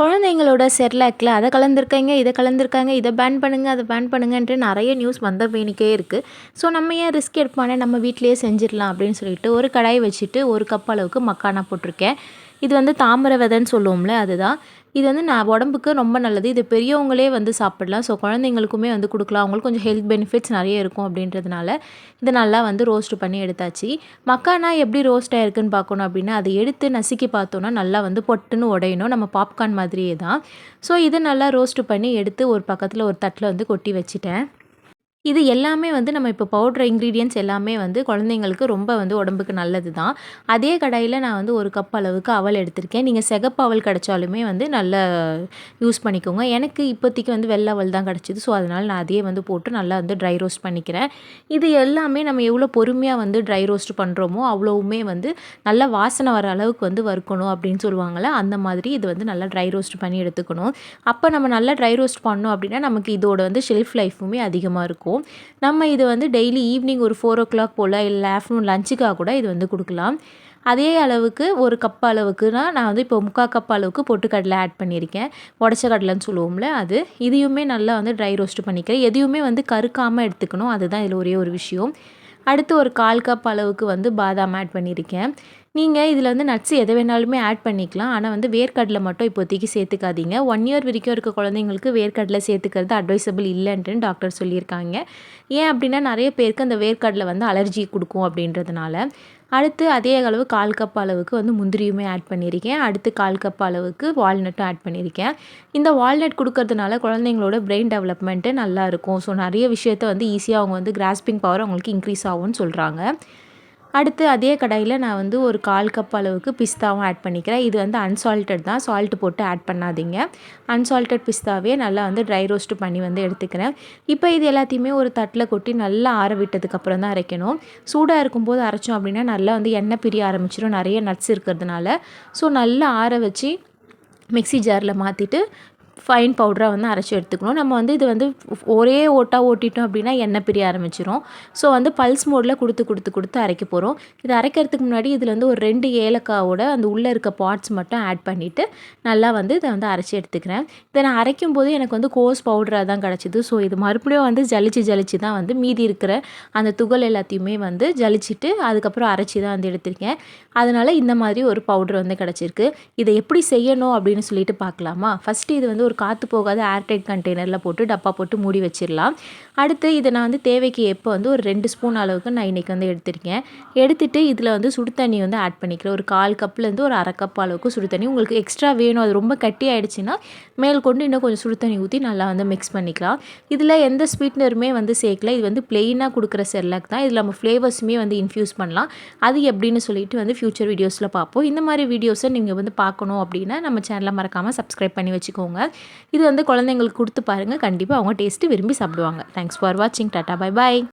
குழந்தைங்களோட செர்லாக்கில் அதை கலந்துருக்காங்க இதை கலந்துருக்காங்க இதை பேன் பண்ணுங்கள் அதை பேன் பண்ணுங்கன்ட்டு நிறைய நியூஸ் வந்த வேணிக்கே இருக்குது ஸோ நம்ம ஏன் ரிஸ்க் எடுப்பானே? நம்ம வீட்டிலேயே செஞ்சிடலாம் அப்படின்னு சொல்லிட்டு ஒரு கடாய் வச்சுட்டு ஒரு கப் அளவுக்கு மக்கானா போட்டிருக்கேன். இது வந்து தாமரை விதைன்னு சொல்லுவோம்ல அதுதான். இது வந்து நான் உடம்புக்கு ரொம்ப நல்லது. இது பெரியவங்களே வந்து சாப்பிடலாம். ஸோ குழந்தைங்களுக்குமே வந்து கொடுக்கலாம். அவங்களுக்கு கொஞ்சம் ஹெல்த் பெனிஃபிட்ஸ் நிறைய இருக்கும் அப்படின்றதுனால இதை நல்லா வந்து ரோஸ்ட் பண்ணி எடுத்தாச்சு. மக்கானா எப்படி ரோஸ்ட் ஆயிருக்குன்னு பார்க்கணும் அப்படின்னா அதை எடுத்து நசுக்கி பார்த்தோன்னா நல்லா வந்து பொட்டுன்னு உடையணும். நம்ம பாப்கார்ன் மாதிரியே தான். ஸோ இதை நல்லா ரோஸ்ட் பண்ணி எடுத்து ஒரு பக்கத்தில் ஒரு தட்டில் வந்து கொட்டி வச்சுட்டேன். இது எல்லாமே வந்து நம்ம இப்போ பவுட்ரு இன்க்ரீடியன்ஸ் எல்லாமே வந்து குழந்தைங்களுக்கு ரொம்ப வந்து உடம்புக்கு நல்லது தான் அதே கடாயில் நான் வந்து ஒரு கப் அளவுக்கு அவல் எடுத்திருக்கேன். நீங்கள் சிகப்பு அவல் கிடச்சாலுமே வந்து நல்லா யூஸ் பண்ணிக்கோங்க. எனக்கு இப்போதைக்கு வந்து வெள்ளை அவல் தான் கிடச்சிது. ஸோ அதனால் நான் அதையே வந்து போட்டு நல்லா வந்து ட்ரை ரோஸ்ட் பண்ணிக்கிறேன். இது எல்லாமே நம்ம எவ்வளோ பொறுமையாக வந்து ட்ரை ரோஸ்ட் பண்ணுறோமோ அவ்வளோவுமே வந்து நல்ல வாசனை வர அளவுக்கு வந்து வறுக்கணும் அப்படின்னு சொல்லுவாங்கள்ல அந்த மாதிரி இது வந்து நல்லா ட்ரை ரோஸ்ட் பண்ணி எடுத்துக்கணும். அப்போ நம்ம நல்லா ட்ரை ரோஸ்ட் பண்ணோம் அப்படின்னா நமக்கு இதோட வந்து ஷெல்ஃப் லைஃபுமே அதிகமாக இருக்கும். நம்ம இது வந்து டெய்லி ஈவினிங் ஒரு ஃபோர் ஓ கிளாக் போல் இல்லை ஆஃப்டர்நூன் லஞ்சுக்காக கூட இது வந்து கொடுக்கலாம். அதே அளவுக்கு ஒரு கப் அளவுக்குனா நான் வந்து இப்போ முக்கால் கப் அளவுக்கு பொட்டுக்கடலை ஆட் பண்ணியிருக்கேன். உடச்ச கடலைன்னு சொல்லுவோம்ல அது. இதையுமே நல்லா வந்து ட்ரை ரோஸ்ட் பண்ணிக்கிறேன். எதையுமே வந்து கருக்காமல் எடுத்துக்கணும். அதுதான் இதில் ஒரே ஒரு விஷயம். அடுத்து ஒரு கால் கப் அளவுக்கு வந்து பாதாம் ஆட் பண்ணியிருக்கேன். நீங்கள் இதில் வந்து நட்ஸ் எதை வேணாலுமே ஆட் பண்ணிக்கலாம். ஆனால் வந்து வேர்க்கடலை மட்டும் இப்போதைக்கு சேர்த்துக்காதீங்க. ஒன் இயர் வரைக்கும் இருக்க குழந்தைங்களுக்கு வேர்க்கடலை சேர்த்துக்கிறது அட்வைசபிள் இல்லைன்ட்டு டாக்டர் சொல்லியிருக்காங்க. ஏன் அப்படின்னா நிறைய பேருக்கு அந்த வேர்க்கடலை வந்து அலர்ஜி கொடுக்கும் அப்படின்றதுனால. அடுத்து அதே அளவு கால் கப் அளவுக்கு வந்து முந்திரியுமே ஆட் பண்ணியிருக்கேன். அடுத்து கால் கப் அளவுக்கு வால்நட்டும் ஆட் பண்ணியிருக்கேன். இந்த வால்நட் கொடுக்கறதுனால குழந்தைங்களோட பிரெயின் டெவலப்மெண்ட்டு நல்லா இருக்கும். ஸோ நிறைய விஷயத்த வந்து ஈஸியாக அவங்க வந்து கிராஸ்பிங் பவர் அவங்களுக்கு இன்க்ரீஸ் ஆகும்னு சொல்கிறாங்க அடுத்து அதே கடாயில் நான் வந்து ஒரு கால் கப் அளவுக்கு பிஸ்தாவும் ஆட் பண்ணிக்கிறேன். இது வந்து அன்சால்ட்டட் தான். சால்ட் போட்டு ஆட் பண்ணாதீங்க. அன்சால்ட்டட் பிஸ்தாவே நல்லா வந்து ட்ரை ரோஸ்ட்டு பண்ணி வந்து எடுத்துக்கிறேன். இப்போ இது எல்லாத்தையுமே ஒரு தட்டில் கொட்டி நல்லா ஆற விட்டதுக்கப்புறம் தான் அரைக்கணும். சூடாக இருக்கும்போது அரைச்சோம் அப்படின்னா நல்லா வந்து எண்ணெய் பிரிய ஆரம்பிச்சிடும் நிறைய நட்ஸ் இருக்கிறதுனால. ஸோ நல்லா ஆற வச்சு மிக்ஸி ஜாரில் மாற்றிட்டு ஃபைன் பவுடராக வந்து அரைச்சி எடுத்துக்கணும். நம்ம வந்து இது வந்து ஒரே ஓட்டாக ஓட்டிட்டோம் அப்படின்னா எண்ணெய் பிரிய ஆரம்பிச்சிடும் ஸோ வந்து பல்ஸ் மோடில் கொடுத்து கொடுத்து கொடுத்து அரைக்க போகிறோம் இது அரைக்கிறதுக்கு முன்னாடி இதில் வந்து ஒரு ரெண்டு ஏலக்காவோட அந்த உள்ளே இருக்க பார்ட்ஸ் மட்டும் ஆட் பண்ணிவிட்டு நல்லா வந்து இதை வந்து அரைச்சி எடுத்துக்கிறேன். இதை நான் அரைக்கும் போது எனக்கு வந்து கோஸ் பவுடராக தான் கிடச்சிது. ஸோ இது மறுபடியும் வந்து ஜலிச்சு ஜலிச்சு தான் வந்து மீதி இருக்கிற அந்த துகள் எல்லாத்தையுமே வந்து ஜலிச்சிட்டு அதுக்கப்புறம் அரைச்சி தான் வந்து எடுத்திருக்கேன். அதனால் இந்த மாதிரி ஒரு பவுடர் வந்து கிடச்சிருக்கு. இதை எப்படி செய்யணும் அப்படின்னு சொல்லிட்டு பார்க்கலாமா? ஃபஸ்ட்டு இது வந்து வந்து ஒரு காற்று போகாத ஏர்டைட் கண்டெய்னரில் போட்டு டப்பா போட்டு மூடி வச்சிடலாம். அடுத்து இதை நான் வந்து தேவைக்கு எப்போ வந்து ஒரு ரெண்டு ஸ்பூன் அளவுக்கு நான் இன்றைக்கி வந்து எடுத்திருக்கேன். எடுத்துகிட்டு இதில் வந்து சுடு தண்ணி வந்து ஆட் பண்ணிக்கிறேன். ஒரு கால் கப்லேருந்து ஒரு அரை கப் அளவுக்கு சுடு தண்ணி. உங்களுக்கு எக்ஸ்ட்ரா வேணும் அது ரொம்ப கட்டி ஆகிடுச்சின்னா மேல் கொண்டு இன்னும் கொஞ்சம் சுடு தண்ணி ஊற்றி நல்லா வந்து மிக்ஸ் பண்ணிக்கலாம். இதில் எந்த ஸ்வீட்னருமே வந்து சேர்க்கல. இது வந்து பிளெயினாக கொடுக்குற செர்லாக் தான். இதில் நம்ம ஃப்ளேவர்ஸுமே வந்து இன்ஃப்யூஸ் பண்ணலாம். அது எப்படின்னு சொல்லிட்டு வந்து ஃப்யூச்சர் வீடியோஸில் பார்ப்போம். இந்த மாதிரி வீடியோஸை நீங்கள் வந்து பார்க்கணும் அப்படின்னா நம்ம சேனலை மறக்காமல் சப்ஸ்கிரைப் பண்ணி வச்சுக்கோங்க. இது வந்து குழந்தைங்களுக்கு கொடுத்து பாருங்கள் கண்டிப்பாக அவங்க டேஸ்ட்டு விரும்பி சாப்பிடுவாங்க. தேங்க்ஸ் ஃபார் வாட்சிங் டாட்டா பை பாய்